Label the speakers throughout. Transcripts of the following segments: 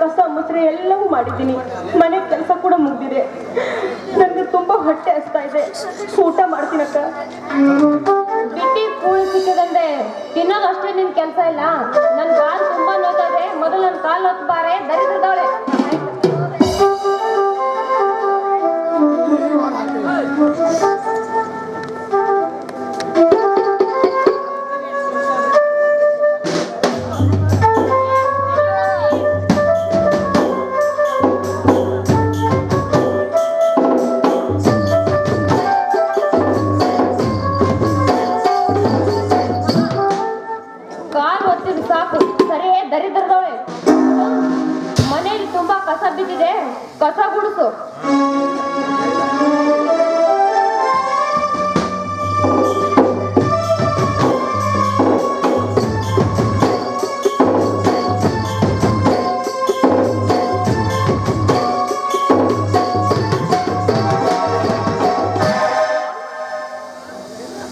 Speaker 1: ಕಸ ಮುಸ್ರೆ ಎಲ್ಲವೂ ಮಾಡಿದ್ದೀನಿ. ಮನೆ ಕೆಲಸ ಕೂಡ ಮುಗ್ದಿದೆ. ನನಗೆ ತುಂಬಾ ಹೊಟ್ಟೆ ಹಸ್ತಾ ಇದೆ. ಊಟ ಮಾಡ್ತೀನಕ್ಕ
Speaker 2: ಬಿಟ್ಟಿ ಕೂಲ್ ತಿನ್ನೋದು ಅಷ್ಟೇ ನಿನ್ ಕೆಲಸ ಇಲ್ಲ. ನನ್ ಕಾಲ್ ತುಂಬಾ ನೋತಾ ಮೊದಲು ನನ್ ಕಾಲ್ ನೋತ್ಬಾರೆ ಬಾರೆ. ದರಿದ್ರದವಳೆ. ದರಿದ್ರದವಳೆ. ಮನೆಯಲ್ಲಿ ತುಂಬಾ ಕಸ ಬಿದ್ದಿದೆ. ಕಸ ಗುಡಿಸು.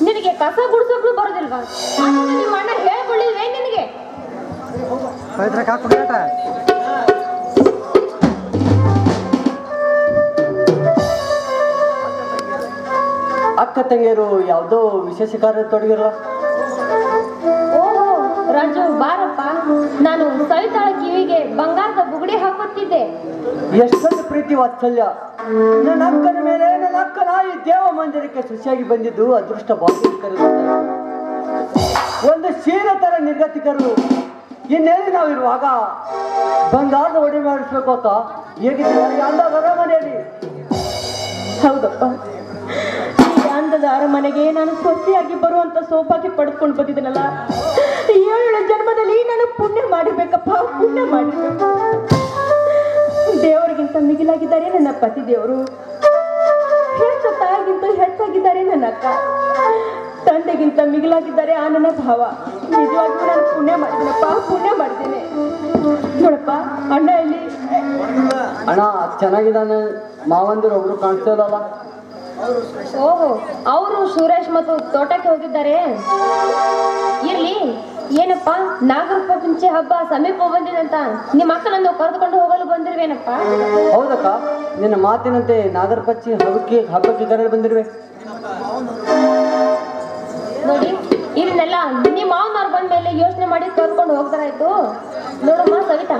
Speaker 2: ನಿನಗೆ ಕಸ ಗುಡಿಸೋಕ್ಲು ಬರೋದಿಲ್ವಾ? ನಿಮ್ಮ ಅಣ್ಣ ಹೇಳ್ಕೊಳ್ಳಿಲ್ವೇ
Speaker 3: ಪವಿತ್ರ ಅಕ್ಕ ತಂಗಿಯರು ಯಾವುದೋ ವಿಶೇಷ ಕಾರ್ಯ ತೊಡಗಿರಲ್ಲ.
Speaker 2: ಓಹೋ ರಾಜು ಬಾರಪ್ಪ. ನಾನು ಸವಿತಾಳ ಕಿವಿಗೆ ಬಂಗಾರದ ಬುಗುಡಿ ಹಾಕುತ್ತಿದ್ದೆ.
Speaker 3: ಎಷ್ಟೊಂದು ಪ್ರೀತಿ ವಾತ್ಸಲ್ಯ. ನನ್ನ ಅಕ್ಕನ ಮೇಲೆ ನನ್ನ ಅಕ್ಕನ ಈ ದೇವ ಮಂದಿರಕ್ಕೆ ಸೃಷ್ಟಿಯಾಗಿ ಬಂದಿದ್ದು ಅದೃಷ್ಟ ಭಾಗ್ಯಕರು ಒಂದು ಶೀಲ ತರ ನಿರ್ಗತಿಕರು ಇನ್ನೇನು ನಾವಿರುವಾಗ ಬಂಗಾರದ ಒಡೆ ಮಾಡಿಸ್ಬೇಕು ಅಂತ ಹೇಗಿದ್ದೀವಿ ಅಂದ ಅಂದಾದ ಅರಮನೆಯಲ್ಲಿ?
Speaker 1: ಹೌದಪ್ಪ. ಈ ಅಂದದ ಅರಮನೆಗೆ ನಾನು ಸೊಸೆಯಾಗಿ ಬರುವಂತ ಸೌಭಾಗ್ಯ ಪಡ್ಕೊಂಡು ಬಂದಿದ್ದೀನಲ್ಲ. ಏಳು ಜನ್ಮದಲ್ಲಿ ನಾನು ಪುಣ್ಯ ಮಾಡಬೇಕಪ್ಪ ಪುಣ್ಯ ಮಾಡಿ ದೇವರಿಗಿಂತ ಮಿಗಿಲಾಗಿದ್ದಾರೆ ನನ್ನ ಪತಿ ದೇವರು ಹೆಚ್ಚಾಗಿದ್ದಾರೆ ನನ್ನ ಅಕ್ಕ. ತಂದೆಗಿಂತ ಮಿಗಿಲಾಗಿದ್ದಾರೆ ಆ ನನ್ನ ಭಾವ. ನಿಜವಾಗಿಯೂ ನಾನು ಪುಣ್ಯ ಮಾಡಿದ್ದೀನಪ್ಪ ಪುಣ್ಯ ಮಾಡಿದ್ದೇನೆ. ನೋಡಪ್ಪ ಅಣ್ಣ ಇಲ್ಲಿ
Speaker 3: ಅಣ್ಣ ಚೆನ್ನಾಗಿದ್ದಾನೆ. ಮಾವಂದಿರು ಒಬ್ರು ಕಾಣಿಸ್ತಾ ಇಲ್ಲಲ್ಲ?
Speaker 2: ಓಹೋ ಅವರು ಸುರೇಶ್ ಮತ್ತು ತೋಟಕ್ಕೆ ಹೋಗಿದ್ದಾರೆ. ಇರ್ಲಿ. ಏನಪ್ಪ? ನಾಗರ ಪಂಚೆ ಹಬ್ಬ ಸಮೀಪ ಬಂದಿದಂತ ನಿಮ್ಮ ಮಕ್ಕಳನ್ನು ಕರೆದುಕೊಂಡು ಹೋಗಲು ಬಂದಿರುವೇನಪ್ಪ?
Speaker 3: ಹೌದಕ್ಕ ನಿನ್ನ ಮಾತಿನಂತೆ ನಾಗರ ಪಂಚಿ ಹಬ್ಬಕ್ಕೆ ಹಬ್ಬಕ್ಕೆ ಕರೆದು ಬಂದಿರುವೆ.
Speaker 2: ನೋಡಿ ಇದನ್ನೆಲ್ಲ ನಿಮ್ಮ ಮಾವನವ್ರು ಬಂದ ಮೇಲೆ ಯೋಚನೆ ಮಾಡಿ ಕರ್ಕೊಂಡು ಹೋಗ್ತಾರಾಯ್ತು ನೋಡಮ್ಮ ಸವಿತಾ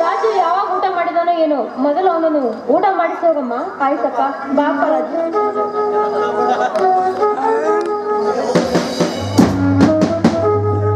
Speaker 2: ರಾಜು ಯಾವಾಗ ಊಟ ಮಾಡಿದಾನೋ ಏನೋ ಮೊದಲು ಅವನನ್ನು ಊಟ ಮಾಡಿಸಿ ಹೋಗಮ್ಮ
Speaker 1: ಆಯ್ತಕ್ಕ ಬಾಪ ರಾಜು.